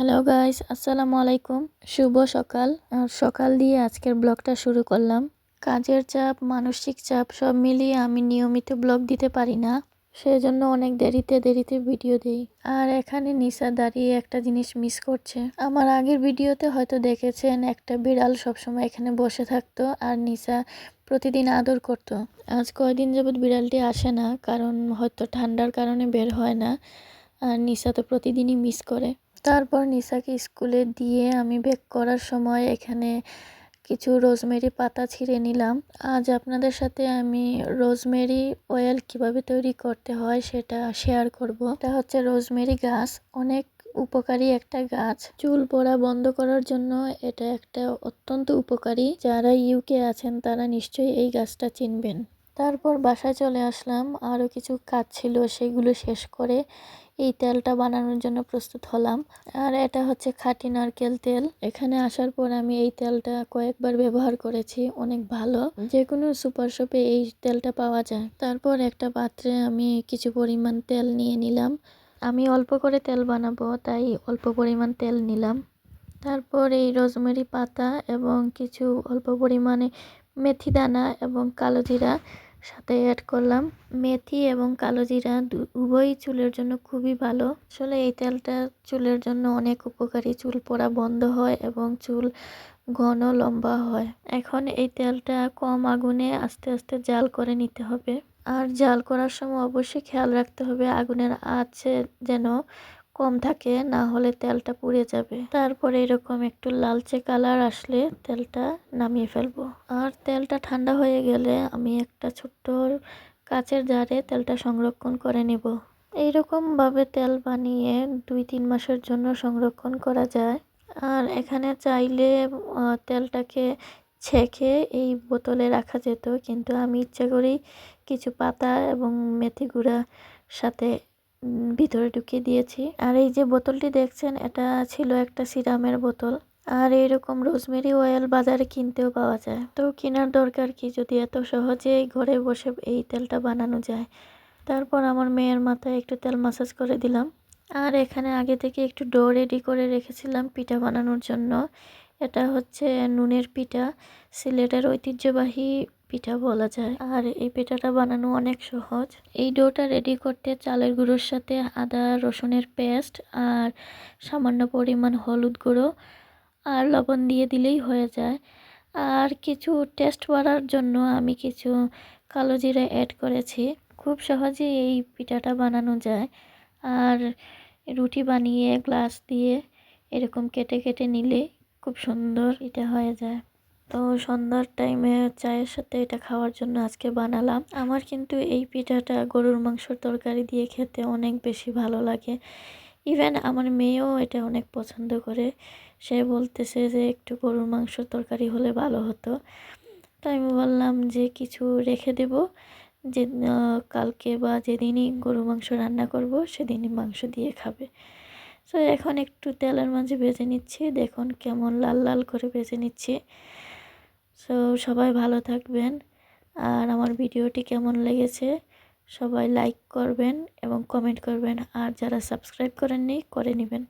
Hello guys আসসালামু আলাইকুম শুভ সকাল সকাল দিয়ে আজকের ব্লগটা শুরু করলাম। কাজের চাপ, মানসিক চাপ, সব মিলিয়ে আমি নিয়মিত ব্লগ দিতে পারি না। সেজন্য অনেক দেরিতে দেরিতে ভিডিও দেই। আর এখানে নিসা দাঁড়িয়ে একটা জিনিস মিস করছে। আমার আগের ভিডিওতে হয়তো দেখেছেন, একটা বিড়াল সবসময় এখানে বসে থাকতো আর নিসা প্রতিদিন আদর করত। আজ কয়দিন যাবৎ বিড়ালটি আসে না, কারণ হয়তো ঠান্ডার কারণে বের হয় না। আর নিসা তো প্রতিদিনই মিস করে। তারপর নিসাকে স্কুলে দিয়ে আমি বেক করার সময় এখানে কিছু রোজমেরি পাতা ছিঁড়ে নিলাম। আজ আপনাদের সাথে আমি রোজমেরি অয়েল কীভাবে তৈরি করতে হয় সেটা শেয়ার করব। এটা হচ্ছে রোজমেরি গাছ, অনেক উপকারী একটা গাছ। চুল পড়া বন্ধ করার জন্য এটা একটা অত্যন্ত উপকারী। যারা ইউকে আছেন তারা নিশ্চয়ই এই গাছটা চিনবেন। তারপর বাসায় চলে আসলাম। আরও কিছু কাজ ছিল, সেগুলো শেষ করে এই তেলটা বানানোর জন্য প্রস্তুত হলাম। আর এটা হচ্ছে খাঁটি নারকেল তেল। এখানে আসার পর আমি এই তেলটা কয়েকবার ব্যবহার করেছি, অনেক ভালো। যে কোনো সুপার শপে এই তেলটা পাওয়া যায়। তারপর একটা পাত্রে আমি কিছু পরিমাণ তেল নিয়ে নিলাম। আমি অল্প করে তেল বানাবো, তাই অল্প পরিমাণ তেল নিলাম। তারপর এই রোজমেরি পাতা এবং কিছু অল্প পরিমাণে মেথি দানা এবং কালো জিরা সাথে অ্যাড করলাম মেথি এবং কালো জিরা উভয়ই চুলের জন্য খুবই ভালো। আসলে এই তেলটা চুলের জন্য অনেক উপকারী। চুল পড়া বন্ধ হয় এবং চুল ঘন লম্বা হয়। এখন এই তেলটা কম আগুনে আস্তে আস্তে জাল করে নিতে হবে। আর জাল করার সময় অবশ্যই খেয়াল রাখতে হবে আগুনের আছে যেন কম থাকে, না হলে তেলটা পুড়ে যাবে। তারপরে এরকম একটু লালচে কালার আসলে তেলটা নামিয়ে ফেলব। আর তেলটা ঠান্ডা হয়ে গেলে আমি একটা ছোট্ট কাচের জারে তেলটা সংরক্ষণ করে নেব। এইরকমভাবে তেল বানিয়ে দুই তিন মাসের জন্য সংরক্ষণ করা যায়। আর এখানে চাইলে তেলটাকে ছেঁকে এই বোতলে রাখা যেত, কিন্তু আমি ইচ্ছা করেই কিছু পাতা এবং মেথি গুঁড়া সাথে ভিতরে ঢুকিয়ে দিয়েছি। আর এই যে বোতলটি দেখছেন, এটা ছিল একটা সিরামের বোতল। আর এইরকম রোজমেরি অয়েল বাজারে কিনতেও পাওয়া যায়। তো কেনার দরকার কি? যদি এত সহজে ঘরে বসে এই তেলটা বানানো যায়। তারপর আমার মেয়ের মাথায় একটু তেল মাসাজ করে দিলাম। আর এখানে আগে থেকে একটু ডো রেডি করে রেখেছিলাম পিঠা বানানোর জন্য। এটা হচ্ছে নুনের পিঠা। সিলেটের ঐতিহ্যবাহী পিঠা বলা যায়। আর এই পিঠাটা বানানো অনেক সহজ। এই ডোটা রেডি করতে চালের গুঁড়োর সাথে আদা, রসুনের পেস্ট আর সামান্য পরিমাণ হলুদ গুঁড়ো আর লবণ দিয়ে দিলেই হয়ে যায়। আর কিছু টেস্ট বাড়ার জন্য আমি কিছু কালো জিরে অ্যাড করেছি। খুব সহজে এই পিঠাটা বানানো যায়। আর রুটি বানিয়ে গ্লাস দিয়ে এরকম কেটে কেটে নিলে খুব সুন্দর এটা হয়ে যায়। তো সন্ধ্যার টাইমে চায়ের সাথে এটা খাওয়ার জন্য আজকে বানালাম। আমার কিন্তু এই পিঠাটা গরুর মাংসর তরকারি দিয়ে খেতে অনেক বেশি ভালো লাগে। ইভেন আমার মেয়েও এটা অনেক পছন্দ করে। সে বলতেছে যে একটু গরুর মাংসর তরকারি হলে ভালো হতো। তাই আমি বললাম যে কিছু রেখে দেব। যে কালকে বা যেদিনই গরু মাংস রান্না করব সেদিনই মাংস দিয়ে খাবে। তো এখন একটু তেলের মাঝে ভেজে নিচ্ছি। দেখুন কেমন লাল লাল করে ভেজে নিচ্ছি। সো সবাই ভালো থাকবেন। আর আমার ভিডিওটি কেমন লেগেছে, সবাই লাইক করবেন এবং কমেন্ট করবেন। আর যারা সাবস্ক্রাইব করেননি, করে নেবেন।